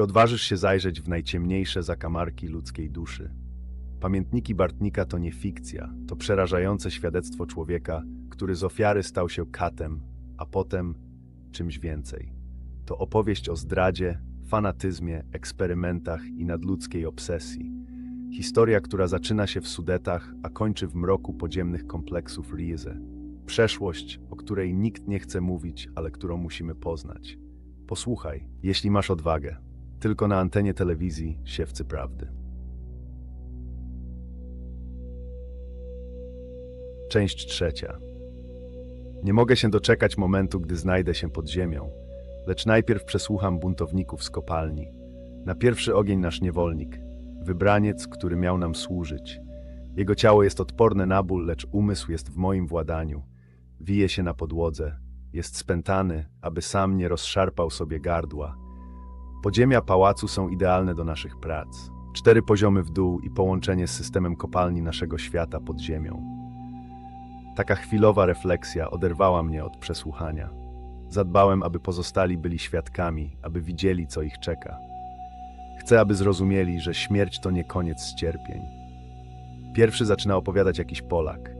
Czy odważysz się zajrzeć w najciemniejsze zakamarki ludzkiej duszy? Pamiętniki Bartnika to nie fikcja, to przerażające świadectwo człowieka, który z ofiary stał się katem, a potem czymś więcej. To opowieść o zdradzie, fanatyzmie, eksperymentach i nadludzkiej obsesji. Historia, która zaczyna się w Sudetach, a kończy w mroku podziemnych kompleksów Rieze. Przeszłość, o której nikt nie chce mówić, ale którą musimy poznać. Posłuchaj, jeśli masz odwagę. Tylko na antenie telewizji Siewcy Prawdy. Część trzecia. Nie mogę się doczekać momentu, gdy znajdę się pod ziemią, lecz najpierw przesłucham buntowników z kopalni. Na pierwszy ogień nasz niewolnik, wybraniec, który miał nam służyć. Jego ciało jest odporne na ból, lecz umysł jest w moim władaniu. Wije się na podłodze, jest spętany, aby sam nie rozszarpał sobie gardła. Podziemia pałacu są idealne do naszych prac. Cztery poziomy w dół i połączenie z systemem kopalni naszego świata pod ziemią. Taka chwilowa refleksja oderwała mnie od przesłuchania. Zadbałem, aby pozostali byli świadkami, aby widzieli, co ich czeka. Chcę, aby zrozumieli, że śmierć to nie koniec cierpień. Pierwszy zaczyna opowiadać jakiś Polak.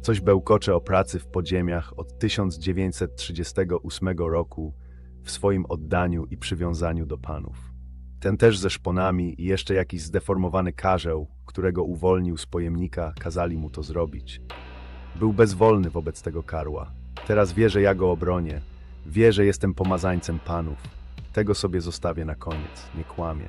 Coś bełkocze o pracy w podziemiach od 1938 roku w swoim oddaniu i przywiązaniu do panów. Ten też ze szponami i jeszcze jakiś zdeformowany karzeł, którego uwolnił z pojemnika, kazali mu to zrobić. Był bezwolny wobec tego karła. Teraz wie, że ja go obronię. Wie, że jestem pomazańcem panów. Tego sobie zostawię na koniec, nie kłamie.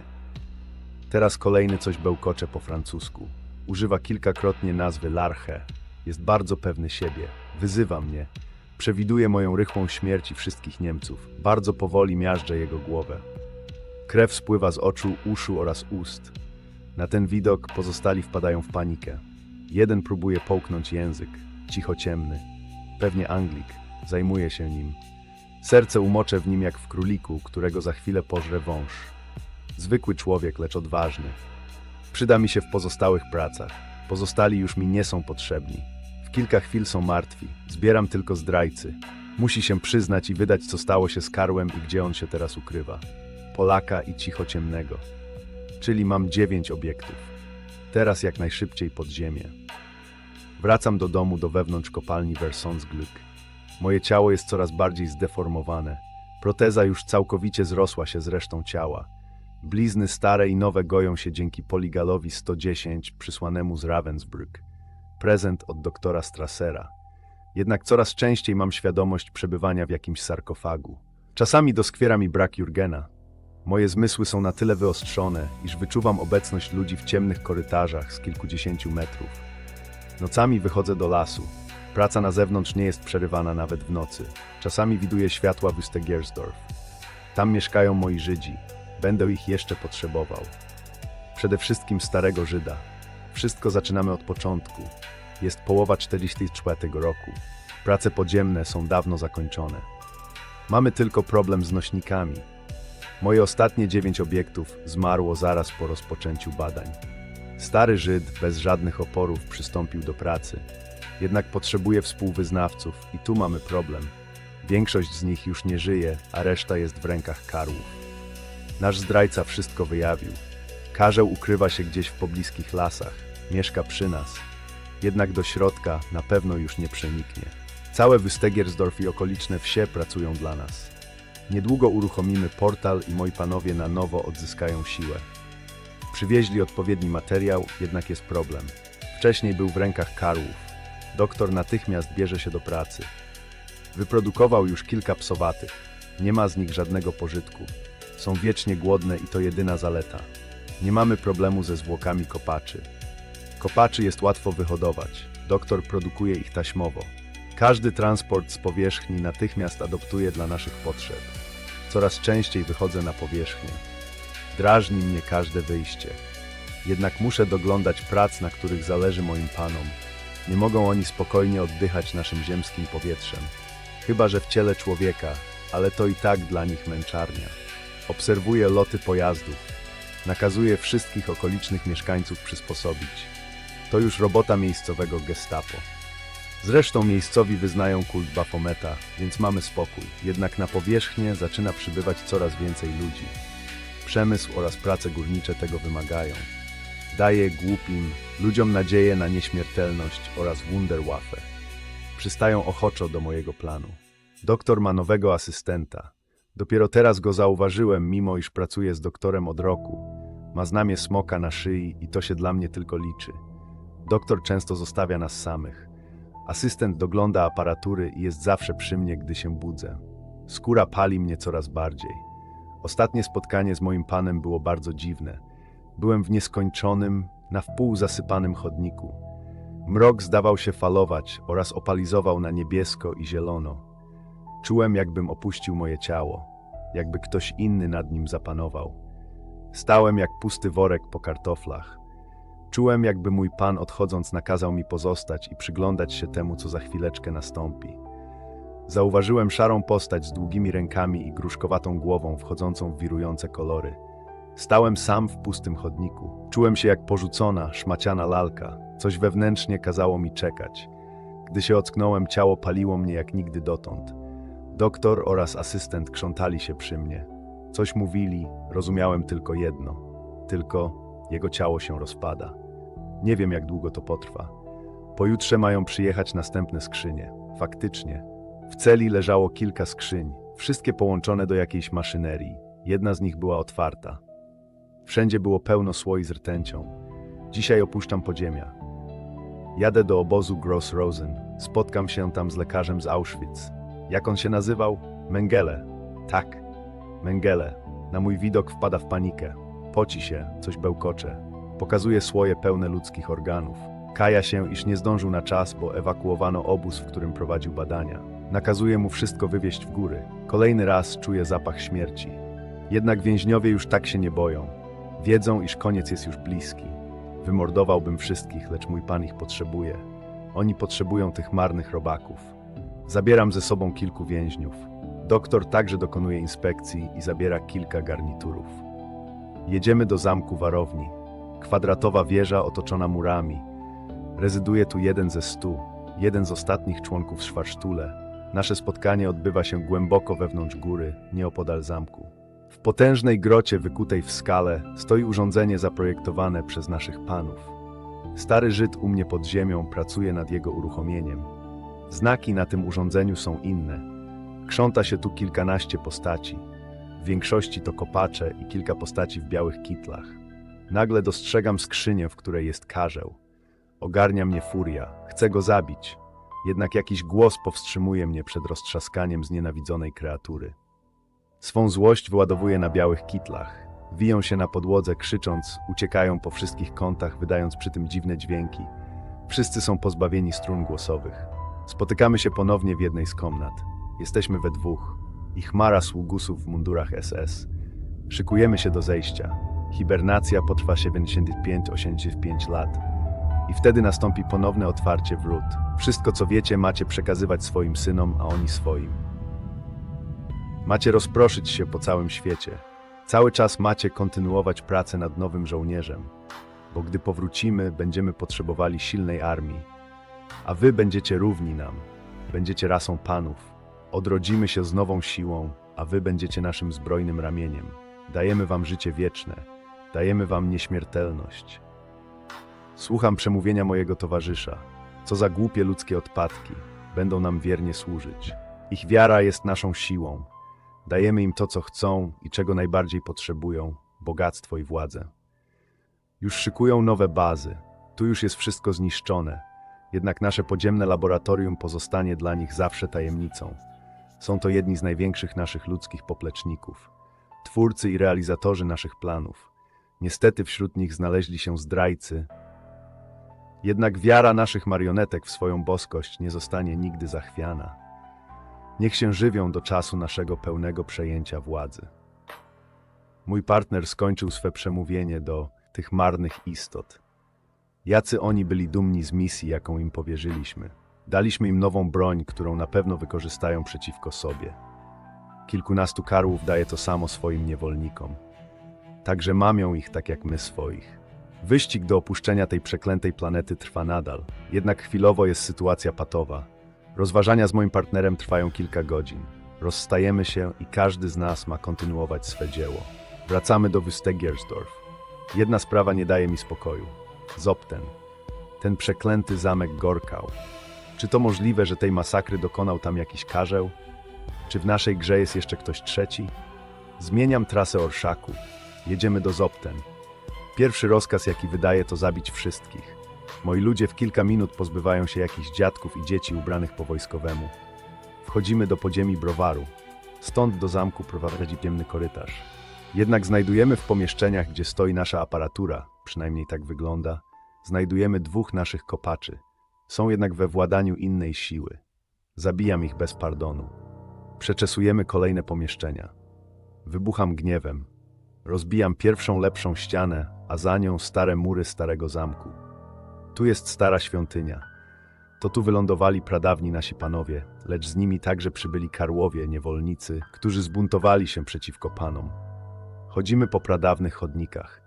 Teraz kolejny coś bełkocze po francusku. Używa kilkakrotnie nazwy Larche. Jest bardzo pewny siebie. Wyzywa mnie. Przewiduje moją rychłą śmierć i wszystkich Niemców. Bardzo powoli miażdżę jego głowę. Krew spływa z oczu, uszu oraz ust. Na ten widok pozostali wpadają w panikę. Jeden próbuje połknąć język, cicho ciemny. Pewnie Anglik, zajmuje się nim. Serce umoczę w nim jak w króliku, którego za chwilę pożre wąż. Zwykły człowiek, lecz odważny. Przyda mi się w pozostałych pracach. Pozostali już mi nie są potrzebni. Kilka chwil są martwi. Zbieram tylko zdrajcy. Musi się przyznać i wydać, co stało się z Karłem i gdzie on się teraz ukrywa. Polaka i cicho ciemnego. Czyli mam dziewięć obiektów. Teraz jak najszybciej pod ziemię. Wracam do domu do wewnątrz kopalni Versonsglück. Moje ciało jest coraz bardziej zdeformowane. Proteza już całkowicie zrosła się z resztą ciała. Blizny stare i nowe goją się dzięki poligalowi 110 przysłanemu z Ravensbrück. Prezent od doktora Strassera. Jednak coraz częściej mam świadomość przebywania w jakimś sarkofagu. Czasami doskwiera mi brak Jurgena. Moje zmysły są na tyle wyostrzone, iż wyczuwam obecność ludzi w ciemnych korytarzach z kilkudziesięciu metrów. Nocami wychodzę do lasu. Praca na zewnątrz nie jest przerywana nawet w nocy. Czasami widuję światła Wüstegiersdorf. Tam mieszkają moi Żydzi. Będę ich jeszcze potrzebował. Przede wszystkim starego Żyda. Wszystko zaczynamy od początku. Jest połowa 44 roku. Prace podziemne są dawno zakończone. Mamy tylko problem z nośnikami. Moje ostatnie dziewięć obiektów zmarło zaraz po rozpoczęciu badań. Stary Żyd bez żadnych oporów przystąpił do pracy. Jednak potrzebuje współwyznawców i tu mamy problem. Większość z nich już nie żyje, a reszta jest w rękach karłów. Nasz zdrajca wszystko wyjawił. Karzeł ukrywa się gdzieś w pobliskich lasach, mieszka przy nas. Jednak do środka na pewno już nie przeniknie. Całe Wystegiersdorf i okoliczne wsie pracują dla nas. Niedługo uruchomimy portal i moi panowie na nowo odzyskają siłę. Przywieźli odpowiedni materiał, jednak jest problem. Wcześniej był w rękach karłów. Doktor natychmiast bierze się do pracy. Wyprodukował już kilka psowatych. Nie ma z nich żadnego pożytku. Są wiecznie głodne i to jedyna zaleta. Nie mamy problemu ze zwłokami kopaczy. Kopaczy jest łatwo wyhodować. Doktor produkuje ich taśmowo. Każdy transport z powierzchni natychmiast adoptuje dla naszych potrzeb. Coraz częściej wychodzę na powierzchnię. Drażni mnie każde wyjście. Jednak muszę doglądać prac, na których zależy moim panom. Nie mogą oni spokojnie oddychać naszym ziemskim powietrzem. Chyba, że w ciele człowieka, ale to i tak dla nich męczarnia. Obserwuję loty pojazdów. Nakazuję wszystkich okolicznych mieszkańców przysposobić. To już robota miejscowego gestapo. Zresztą miejscowi wyznają kult Bafometa, więc mamy spokój. Jednak na powierzchnię zaczyna przybywać coraz więcej ludzi. Przemysł oraz prace górnicze tego wymagają. Daje głupim ludziom nadzieję na nieśmiertelność oraz Wunderwaffe. Przystają ochoczo do mojego planu. Doktor ma nowego asystenta. Dopiero teraz go zauważyłem, mimo iż pracuję z doktorem od roku. Ma znamie smoka na szyi i to się dla mnie tylko liczy. Doktor często zostawia nas samych. Asystent dogląda aparatury i jest zawsze przy mnie, gdy się budzę. Skóra pali mnie coraz bardziej. Ostatnie spotkanie z moim panem było bardzo dziwne. Byłem w nieskończonym, na wpół zasypanym chodniku. Mrok zdawał się falować oraz opalizował na niebiesko i zielono. Czułem, jakbym opuścił moje ciało, jakby ktoś inny nad nim zapanował. Stałem jak pusty worek po kartoflach. Czułem, jakby mój pan odchodząc nakazał mi pozostać i przyglądać się temu, co za chwileczkę nastąpi. Zauważyłem szarą postać z długimi rękami i gruszkowatą głową wchodzącą w wirujące kolory. Stałem sam w pustym chodniku. Czułem się jak porzucona, szmaciana lalka. Coś wewnętrznie kazało mi czekać. Gdy się ocknąłem, ciało paliło mnie jak nigdy dotąd. Doktor oraz asystent krzątali się przy mnie. Coś mówili, rozumiałem tylko jedno. Tylko jego ciało się rozpada. Nie wiem, jak długo to potrwa. Pojutrze mają przyjechać następne skrzynie. Faktycznie. W celi leżało kilka skrzyń, wszystkie połączone do jakiejś maszynerii. Jedna z nich była otwarta. Wszędzie było pełno słoi z rtęcią. Dzisiaj opuszczam podziemia. Jadę do obozu Gross Rosen. Spotkam się tam z lekarzem z Auschwitz. Jak on się nazywał? Mengele. Tak, Mengele. Na mój widok wpada w panikę. Poci się, coś bełkocze. Pokazuje słoje pełne ludzkich organów. Kaja się, iż nie zdążył na czas, bo ewakuowano obóz, w którym prowadził badania. Nakazuje mu wszystko wywieźć w góry. Kolejny raz czuje zapach śmierci. Jednak więźniowie już tak się nie boją. Wiedzą, iż koniec jest już bliski. Wymordowałbym wszystkich, lecz mój pan ich potrzebuje. Oni potrzebują tych marnych robaków. Zabieram ze sobą kilku więźniów. Doktor także dokonuje inspekcji i zabiera kilka garniturów. Jedziemy do zamku warowni. Kwadratowa wieża otoczona murami. Rezyduje tu jeden ze stu, jeden z ostatnich członków Szwarsztule. Nasze spotkanie odbywa się głęboko wewnątrz góry, nieopodal zamku. W potężnej grocie wykutej w skale stoi urządzenie zaprojektowane przez naszych panów. Stary Żyd u mnie pod ziemią pracuje nad jego uruchomieniem. Znaki na tym urządzeniu są inne. Krząta się tu kilkanaście postaci. W większości to kopacze i kilka postaci w białych kitlach. Nagle dostrzegam skrzynię, w której jest karzeł. Ogarnia mnie furia. Chcę go zabić. Jednak jakiś głos powstrzymuje mnie przed roztrzaskaniem znienawidzonej kreatury. Swą złość wyładowuję na białych kitlach. Wiją się na podłodze, krzycząc, uciekają po wszystkich kątach, wydając przy tym dziwne dźwięki. Wszyscy są pozbawieni strun głosowych. Spotykamy się ponownie w jednej z komnat. Jesteśmy we dwóch. I chmara sługusów w mundurach SS. Szykujemy się do zejścia. Hibernacja potrwa 75-85 lat. I wtedy nastąpi ponowne otwarcie wrót. Wszystko, co wiecie, macie przekazywać swoim synom, a oni swoim. Macie rozproszyć się po całym świecie. Cały czas macie kontynuować pracę nad nowym żołnierzem, bo gdy powrócimy, będziemy potrzebowali silnej armii, a wy będziecie równi nam, będziecie rasą panów. Odrodzimy się z nową siłą, a wy będziecie naszym zbrojnym ramieniem. Dajemy wam życie wieczne, dajemy wam nieśmiertelność. Słucham przemówienia mojego towarzysza. Co za głupie ludzkie odpadki, będą nam wiernie służyć. Ich wiara jest naszą siłą. Dajemy im to, co chcą i czego najbardziej potrzebują bogactwo i władzę. Już szykują nowe bazy. Tu już jest wszystko zniszczone. Jednak nasze podziemne laboratorium pozostanie dla nich zawsze tajemnicą. Są to jedni z największych naszych ludzkich popleczników, twórcy i realizatorzy naszych planów. Niestety wśród nich znaleźli się zdrajcy. Jednak wiara naszych marionetek w swoją boskość nie zostanie nigdy zachwiana. Niech się żywią do czasu naszego pełnego przejęcia władzy. Mój partner skończył swe przemówienie do tych marnych istot. Jacy oni byli dumni z misji, jaką im powierzyliśmy. Daliśmy im nową broń, którą na pewno wykorzystają przeciwko sobie. Kilkunastu karłów daje to samo swoim niewolnikom. Także mamią ich tak jak my swoich. Wyścig do opuszczenia tej przeklętej planety trwa nadal, jednak chwilowo jest sytuacja patowa. Rozważania z moim partnerem trwają kilka godzin. Rozstajemy się i każdy z nas ma kontynuować swe dzieło. Wracamy do Wüstegiersdorf. Jedna sprawa nie daje mi spokoju. Zopten. Ten przeklęty zamek Gorkał. Czy to możliwe, że tej masakry dokonał tam jakiś karzeł? Czy w naszej grze jest jeszcze ktoś trzeci? Zmieniam trasę orszaku. Jedziemy do Zopten. Pierwszy rozkaz, jaki wydaje, to zabić wszystkich. Moi ludzie w kilka minut pozbywają się jakichś dziadków i dzieci ubranych po wojskowemu. Wchodzimy do podziemi browaru. Stąd do zamku prowadzi ciemny korytarz. Jednak znajdujemy w pomieszczeniach, gdzie stoi nasza aparatura, przynajmniej tak wygląda, znajdujemy dwóch naszych kopaczy. Są jednak we władaniu innej siły. Zabijam ich bez pardonu. Przeczesujemy kolejne pomieszczenia. Wybucham gniewem. Rozbijam pierwszą lepszą ścianę, a za nią stare mury starego zamku. Tu jest stara świątynia. To tu wylądowali pradawni nasi panowie, lecz z nimi także przybyli karłowie, niewolnicy, którzy zbuntowali się przeciwko panom. Chodzimy po pradawnych chodnikach.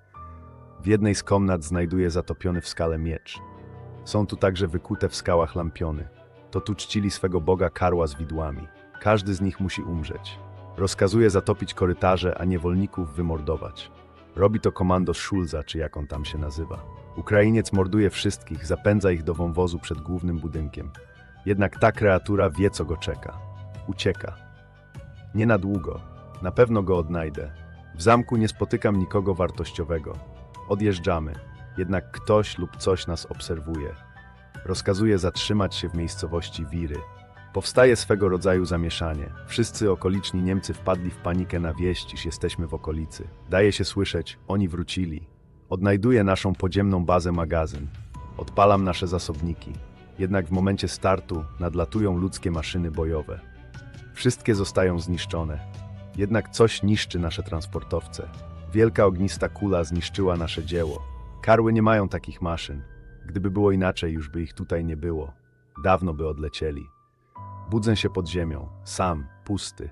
W jednej z komnat znajduję zatopiony w skale miecz. Są tu także wykute w skałach lampiony. To tu czcili swego boga karła z widłami. Każdy z nich musi umrzeć. Rozkazuje zatopić korytarze, a niewolników wymordować. Robi to komando Schulza, czy jak on tam się nazywa. Ukrainiec morduje wszystkich, zapędza ich do wąwozu przed głównym budynkiem. Jednak ta kreatura wie, co go czeka. Ucieka. Nie na długo. Na pewno go odnajdę. W zamku nie spotykam nikogo wartościowego. Odjeżdżamy. Jednak ktoś lub coś nas obserwuje. Rozkazuje zatrzymać się w miejscowości Wiry. Powstaje swego rodzaju zamieszanie. Wszyscy okoliczni Niemcy wpadli w panikę na wieść, iż jesteśmy w okolicy. Daje się słyszeć, oni wrócili. Odnajduję naszą podziemną bazę magazyn. Odpalam nasze zasobniki. Jednak w momencie startu nadlatują ludzkie maszyny bojowe. Wszystkie zostają zniszczone. Jednak coś niszczy nasze transportowce. Wielka ognista kula zniszczyła nasze dzieło. Karły nie mają takich maszyn. Gdyby było inaczej, już by ich tutaj nie było. Dawno by odlecieli. Budzę się pod ziemią, sam, pusty.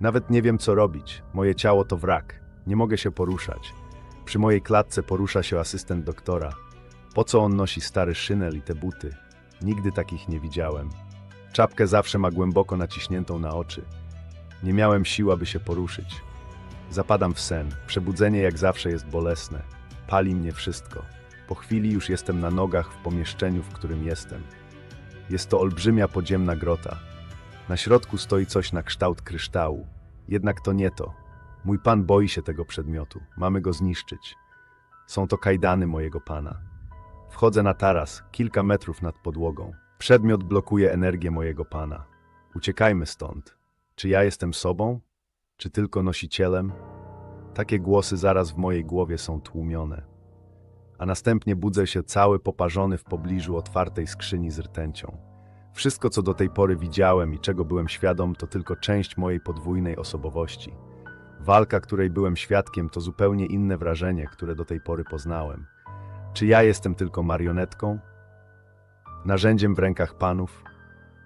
Nawet nie wiem, co robić. Moje ciało to wrak. Nie mogę się poruszać. Przy mojej klatce porusza się asystent doktora. Po co on nosi stary szynel i te buty? Nigdy takich nie widziałem. Czapkę zawsze ma głęboko naciśniętą na oczy. Nie miałem sił, aby się poruszyć. Zapadam w sen. Przebudzenie jak zawsze jest bolesne. Pali mnie wszystko. Po chwili już jestem na nogach w pomieszczeniu, w którym jestem. Jest to olbrzymia podziemna grota. Na środku stoi coś na kształt kryształu. Jednak to nie to. Mój pan boi się tego przedmiotu. Mamy go zniszczyć. Są to kajdany mojego pana. Wchodzę na taras, kilka metrów nad podłogą. Przedmiot blokuje energię mojego pana. Uciekajmy stąd. Czy ja jestem sobą? Czy tylko nosicielem? Takie głosy zaraz w mojej głowie są tłumione. A następnie budzę się cały poparzony w pobliżu otwartej skrzyni z rtęcią. Wszystko, co do tej pory widziałem i czego byłem świadom, to tylko część mojej podwójnej osobowości. Walka, której byłem świadkiem, to zupełnie inne wrażenie, które do tej pory poznałem. Czy ja jestem tylko marionetką? Narzędziem w rękach panów?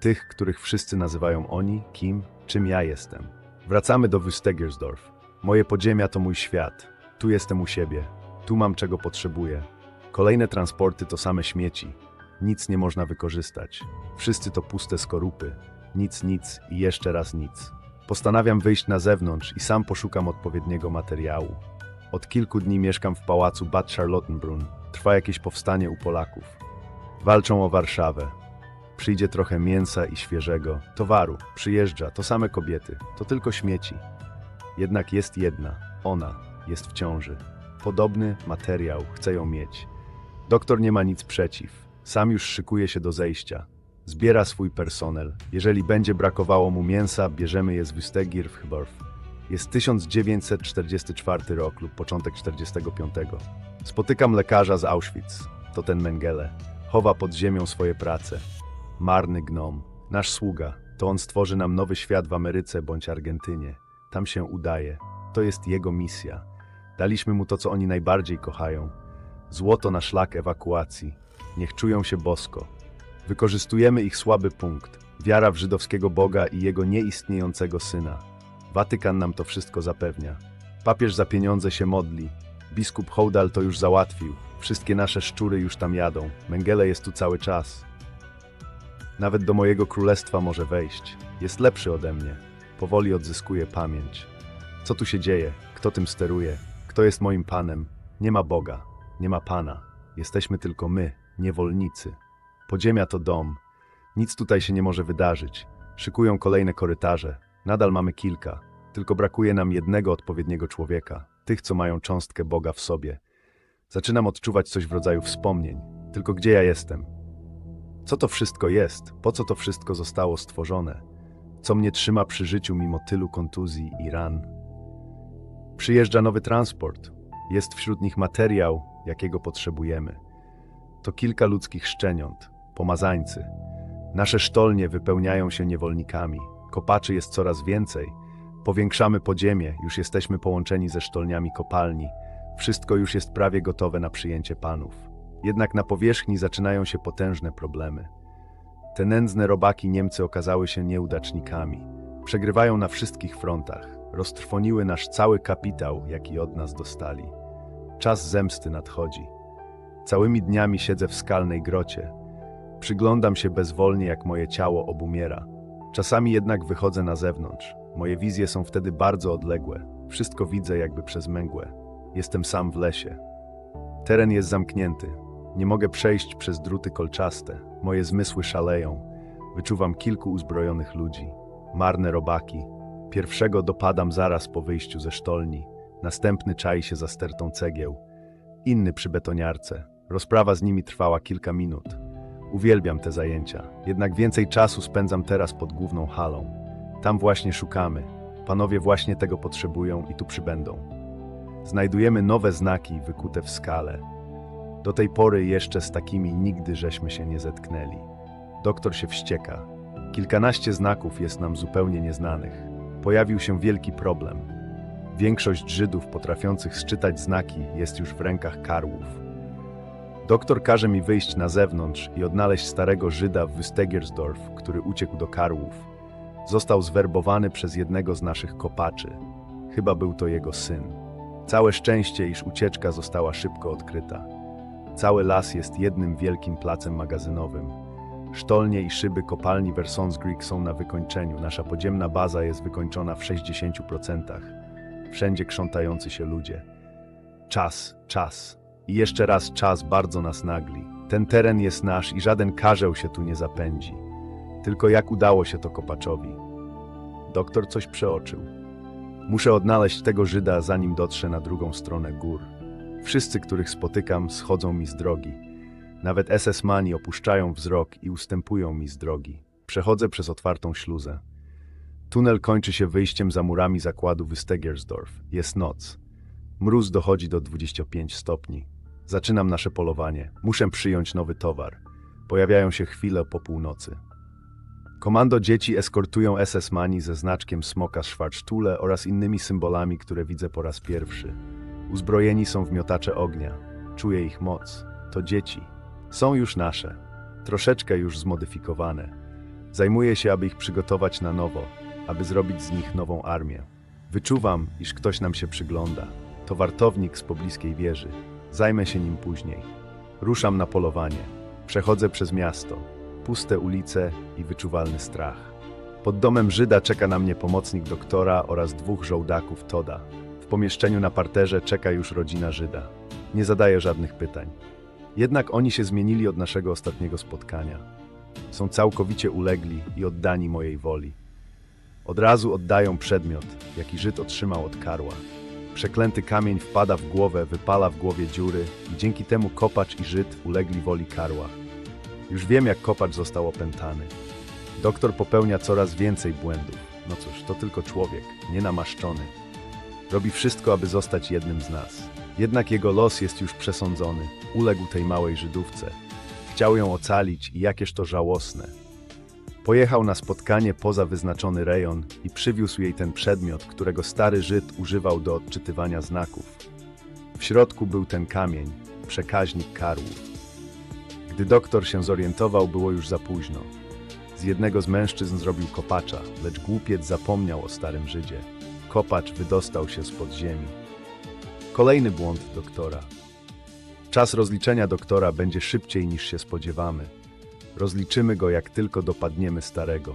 Tych, których wszyscy nazywają oni, kim, czym ja jestem? Wracamy do Wüstegiersdorf. Moje podziemia to mój świat. Tu jestem u siebie. Tu mam czego potrzebuję. Kolejne transporty to same śmieci. Nic nie można wykorzystać. Wszyscy to puste skorupy. Nic, nic i jeszcze raz nic. Postanawiam wyjść na zewnątrz i sam poszukam odpowiedniego materiału. Od kilku dni mieszkam w pałacu Bad Charlottenbrunn. Trwa jakieś powstanie u Polaków. Walczą o Warszawę. Przyjdzie trochę mięsa i świeżego towaru. Przyjeżdża, to same kobiety, to tylko śmieci. Jednak jest jedna, ona jest w ciąży. Podobny materiał, chcę ją mieć. Doktor nie ma nic przeciw. Sam już szykuje się do zejścia. Zbiera swój personel. Jeżeli będzie brakowało mu mięsa, bierzemy je z Wüstegirfdorf. Jest 1944 rok lub początek 45. Spotykam lekarza z Auschwitz. To ten Mengele. Chowa pod ziemią swoje prace. Marny gnom. Nasz sługa. To on stworzy nam nowy świat w Ameryce bądź Argentynie. Tam się udaje. To jest jego misja. Daliśmy mu to, co oni najbardziej kochają. Złoto na szlak ewakuacji. Niech czują się bosko. Wykorzystujemy ich słaby punkt. Wiara w żydowskiego Boga i jego nieistniejącego syna. Watykan nam to wszystko zapewnia. Papież za pieniądze się modli. Biskup Hołdal to już załatwił. Wszystkie nasze szczury już tam jadą. Mengele jest tu cały czas. Nawet do mojego królestwa może wejść. Jest lepszy ode mnie. Powoli odzyskuje pamięć. Co tu się dzieje? Kto tym steruje? Kto jest moim panem? Nie ma Boga, nie ma pana. Jesteśmy tylko my, niewolnicy. Podziemia to dom. Nic tutaj się nie może wydarzyć. Szykują kolejne korytarze. Nadal mamy kilka. Tylko brakuje nam jednego odpowiedniego człowieka. Tych, co mają cząstkę Boga w sobie. Zaczynam odczuwać coś w rodzaju wspomnień. Tylko gdzie ja jestem? Co to wszystko jest? Po co to wszystko zostało stworzone? Co mnie trzyma przy życiu mimo tylu kontuzji i ran? Przyjeżdża nowy transport. Jest wśród nich materiał, jakiego potrzebujemy. To kilka ludzkich szczeniąt, pomazańcy. Nasze sztolnie wypełniają się niewolnikami. Kopaczy jest coraz więcej. Powiększamy podziemie, już jesteśmy połączeni ze sztolniami kopalni. Wszystko już jest prawie gotowe na przyjęcie panów. Jednak na powierzchni zaczynają się potężne problemy. Te nędzne robaki Niemcy okazały się nieudacznikami. Przegrywają na wszystkich frontach. Roztrwoniły nasz cały kapitał, jaki od nas dostali. Czas zemsty nadchodzi. Całymi dniami siedzę w skalnej grocie. Przyglądam się bezwolnie, jak moje ciało obumiera. Czasami jednak wychodzę na zewnątrz. Moje wizje są wtedy bardzo odległe. Wszystko widzę jakby przez mgłę. Jestem sam w lesie. Teren jest zamknięty. Nie mogę przejść przez druty kolczaste. Moje zmysły szaleją. Wyczuwam kilku uzbrojonych ludzi. Marne robaki. Pierwszego dopadam zaraz po wyjściu ze sztolni. Następny czai się za stertą cegieł. Inny przy betoniarce. Rozprawa z nimi trwała kilka minut. Uwielbiam te zajęcia. Jednak więcej czasu spędzam teraz pod główną halą. Tam właśnie szukamy. Panowie właśnie tego potrzebują i tu przybędą. Znajdujemy nowe znaki wykute w skale. Do tej pory jeszcze z takimi nigdy żeśmy się nie zetknęli. Doktor się wścieka. Kilkanaście znaków jest nam zupełnie nieznanych. Pojawił się wielki problem. Większość Żydów potrafiących sczytać znaki jest już w rękach karłów. Doktor każe mi wyjść na zewnątrz i odnaleźć starego Żyda w Wystegersdorf, który uciekł do karłów. Został zwerbowany przez jednego z naszych kopaczy. Chyba był to jego syn. Całe szczęście, iż ucieczka została szybko odkryta. Cały las jest jednym wielkim placem magazynowym. Sztolnie i szyby kopalni Versonsgrik są na wykończeniu. Nasza podziemna baza jest wykończona w 60%. Wszędzie krzątający się ludzie. Czas, czas. I jeszcze raz czas bardzo nas nagli. Ten teren jest nasz i żaden karzeł się tu nie zapędzi. Tylko jak udało się to kopaczowi? Doktor coś przeoczył. Muszę odnaleźć tego Żyda, zanim dotrze na drugą stronę gór. Wszyscy, których spotykam, schodzą mi z drogi. Nawet SS-mani opuszczają wzrok i ustępują mi z drogi. Przechodzę przez otwartą śluzę. Tunel kończy się wyjściem za murami zakładu Wystegersdorf. Jest noc. Mróz dochodzi do 25 stopni. Zaczynam nasze polowanie. Muszę przyjąć nowy towar. Pojawiają się chwile po północy. Komando dzieci eskortują SS-mani ze znaczkiem smoka Schwarztule oraz innymi symbolami, które widzę po raz pierwszy. Uzbrojeni są w miotacze ognia. Czuję ich moc. To dzieci. Są już nasze. Troszeczkę już zmodyfikowane. Zajmuję się, aby ich przygotować na nowo, aby zrobić z nich nową armię. Wyczuwam, iż ktoś nam się przygląda. To wartownik z pobliskiej wieży. Zajmę się nim później. Ruszam na polowanie. Przechodzę przez miasto. Puste ulice i wyczuwalny strach. Pod domem Żyda czeka na mnie pomocnik doktora oraz dwóch żołdaków Toda. W pomieszczeniu na parterze czeka już rodzina Żyda. Nie zadaję żadnych pytań. Jednak oni się zmienili od naszego ostatniego spotkania. Są całkowicie ulegli i oddani mojej woli. Od razu oddają przedmiot, jaki Żyd otrzymał od karła. Przeklęty kamień wpada w głowę, wypala w głowie dziury i dzięki temu kopacz i Żyd ulegli woli karła. Już wiem, jak kopacz został opętany. Doktor popełnia coraz więcej błędów. No cóż, to tylko człowiek, nienamaszczony. Robi wszystko, aby zostać jednym z nas. Jednak jego los jest już przesądzony. Uległ tej małej Żydówce. Chciał ją ocalić i jakież to żałosne. Pojechał na spotkanie poza wyznaczony rejon i przywiózł jej ten przedmiot, którego stary Żyd używał do odczytywania znaków. W środku był ten kamień, przekaźnik karłów. Gdy doktor się zorientował, było już za późno. Z jednego z mężczyzn zrobił kopacza, lecz głupiec zapomniał o starym Żydzie. Kopacz wydostał się spod ziemi. Kolejny błąd doktora. Czas rozliczenia doktora będzie szybciej niż się spodziewamy. Rozliczymy go, jak tylko dopadniemy starego.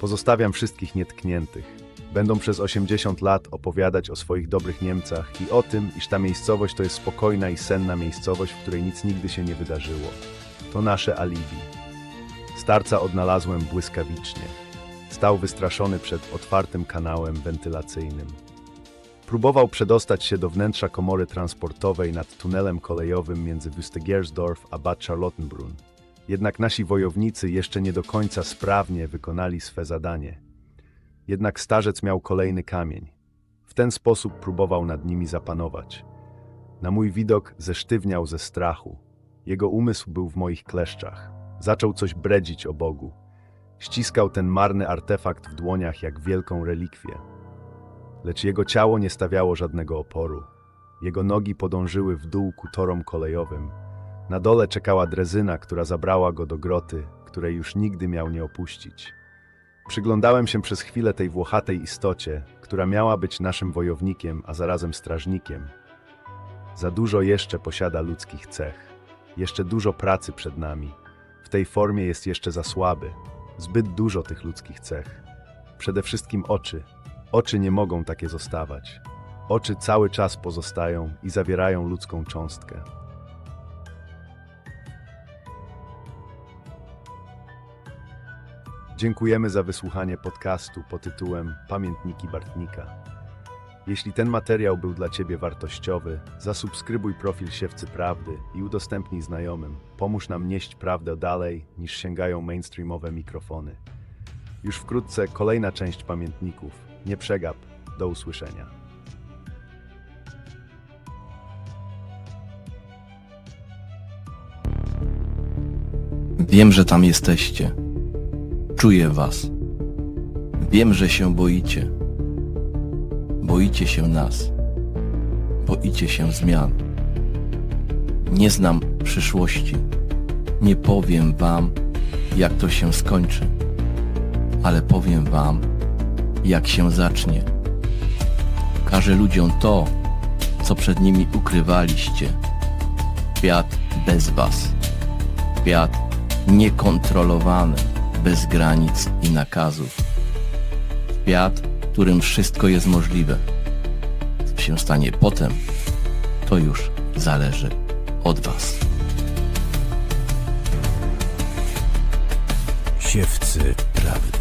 Pozostawiam wszystkich nietkniętych. Będą przez 80 lat opowiadać o swoich dobrych Niemcach i o tym, iż ta miejscowość to jest spokojna i senna miejscowość, w której nic nigdy się nie wydarzyło. To nasze alibi. Starca odnalazłem błyskawicznie. Stał wystraszony przed otwartym kanałem wentylacyjnym. Próbował przedostać się do wnętrza komory transportowej nad tunelem kolejowym między Wüstegiersdorf a Bad Charlottenbrunn. Jednak nasi wojownicy jeszcze nie do końca sprawnie wykonali swe zadanie. Jednak starzec miał kolejny kamień. W ten sposób próbował nad nimi zapanować. Na mój widok zesztywniał ze strachu. Jego umysł był w moich kleszczach. Zaczął coś bredzić o Bogu. Ściskał ten marny artefakt w dłoniach jak wielką relikwię. Lecz jego ciało nie stawiało żadnego oporu. Jego nogi podążyły w dół ku torom kolejowym. Na dole czekała drezyna, która zabrała go do groty, której już nigdy miał nie opuścić. Przyglądałem się przez chwilę tej włochatej istocie, która miała być naszym wojownikiem, a zarazem strażnikiem. Za dużo jeszcze posiada ludzkich cech. Jeszcze dużo pracy przed nami. W tej formie jest jeszcze za słaby. Zbyt dużo tych ludzkich cech. Przede wszystkim oczy. Oczy nie mogą takie zostawać. Oczy cały czas pozostają i zawierają ludzką cząstkę. Dziękujemy za wysłuchanie podcastu pod tytułem Pamiętniki Bartnika. Jeśli ten materiał był dla Ciebie wartościowy, zasubskrybuj profil Siewcy Prawdy i udostępnij znajomym. Pomóż nam nieść prawdę dalej, niż sięgają mainstreamowe mikrofony. Już wkrótce kolejna część pamiętników. Nie przegap. Do usłyszenia. Wiem, że tam jesteście. Czuję was. Wiem, że się boicie. Boicie się nas. Boicie się zmian. Nie znam przyszłości. Nie powiem wam, jak to się skończy. Ale powiem wam, jak się zacznie. Każę ludziom to, co przed nimi ukrywaliście. Świat bez was. Świat niekontrolowany, bez granic i nakazów. Świat, w którym wszystko jest możliwe. Co się stanie potem, to już zależy od Was. Siewcy prawdy.